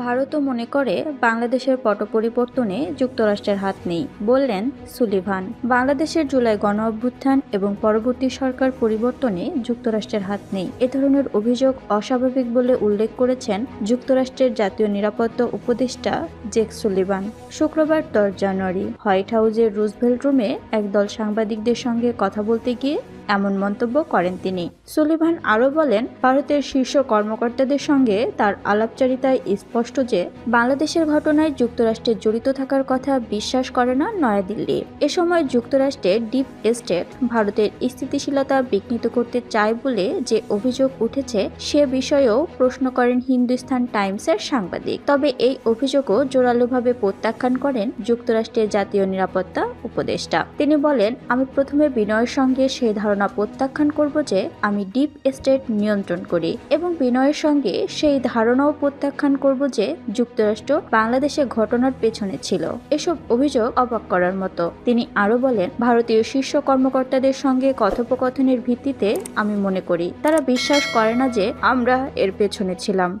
ভারতও মনে করে বাংলাদেশের পট পরিবর্তনে যুক্তরাষ্ট্রের হাত নেই, বললেন সুলিভান। বাংলাদেশের জুলাই গণ অভ্যুত্থান এবং পরবর্তী সরকার পরিবর্তনে যুক্তরাষ্ট্রের হাত নেই। এ ধরনের অভিযোগ অস্বাভাবিক বলে উল্লেখ করেছেন যুক্তরাষ্ট্রের জাতীয় নিরাপত্তা উপদেষ্টা জেক সুলিভান। শুক্রবার দশ জানুয়ারি হোয়াইট হাউসের রুজভেল্ট রুমে একদল সাংবাদিকদের সঙ্গে কথা বলতে গিয়ে এমন মন্তব্য করেন তিনি। সুলিভান আরও বলেন, ভারতের শীর্ষ কর্মকর্তাদের সঙ্গে তার আলাপচারিতায় স্পষ্ট যে বাংলাদেশের ঘটনায় যুক্তরাষ্ট্রে জড়িত থাকার কথা বিশ্বাস করে না নয়াদিল্লি। এ সময় যুক্তরাষ্ট্রের ডিপ স্টেট ভারতের স্থিতিশীলতা বিঘ্নিত করতে চায় বলে যে অভিযোগ উঠেছে, সে বিষয়েও প্রশ্ন করেন হিন্দুস্তান টাইমসের সাংবাদিক। তবে এই অভিযোগও জোরালোভাবে প্রত্যাখ্যান করেন যুক্তরাষ্ট্রের জাতীয় নিরাপত্তা উপদেষ্টা। তিনি বলেন, আমি প্রথমে বিনয়ের সঙ্গে সেই ধারণা প্রত্যাখ্যান করব যে আমি ডিপ স্টেট নিয়ন্ত্রণ করি এবং বিনয়ের সঙ্গে সেই ধারণাও প্রত্যাখ্যান করব যে যুক্তরাষ্ট্র বাংলাদেশের ঘটনার পেছনে ছিল। এসব অভিযোগ অবাক করার মতো। তিনি আরও বলেন, ভারতীয় শীর্ষ কর্মকর্তাদের সঙ্গে কথোপকথনের ভিত্তিতে আমি মনে করি, তারা বিশ্বাস করে না যে আমরা এর পেছনে ছিলাম।